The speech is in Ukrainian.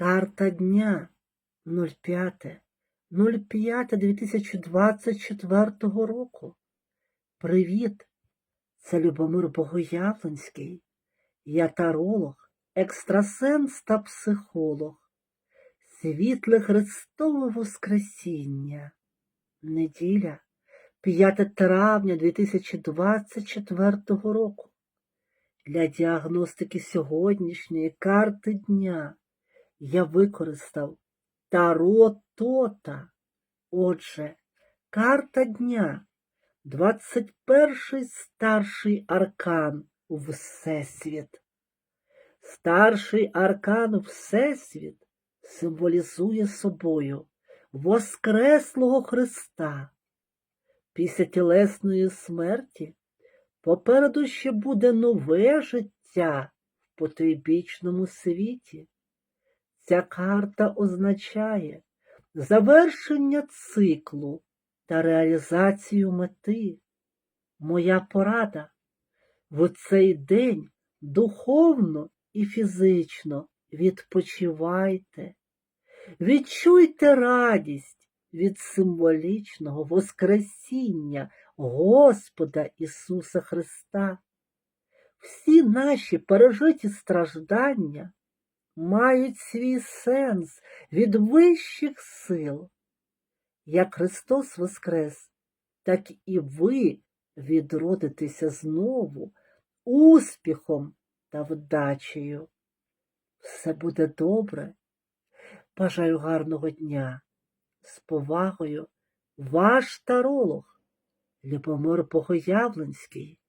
Карта дня 05. 05.2024 року. Привіт! Це Любомир Богоявленський. Я таролог, екстрасенс та психолог. Світле Христове Воскресіння. Неділя, 5 травня 2024 року. Для діагностики сьогоднішньої карти дня я використав Таро Тота. Отже, карта дня, 21 старший аркан у Всесвіт. Старший аркан Всесвіт символізує собою Воскреслого Христа. Після тілесної смерті попереду ще буде нове життя в потойбічному світі. Ця карта означає завершення циклу та реалізацію мети. Моя порада в цей день духовно і фізично відпочивайте, відчуйте радість від символічного Воскресіння Господа Ісуса Христа. Всі наші пережиті страждання мають свій сенс від вищих сил. Як Христос Воскрес, так і ви відродитеся знову успіхом та вдачею. Все буде добре. Бажаю гарного дня. З повагою, ваш таролог Любомир Богоявленський.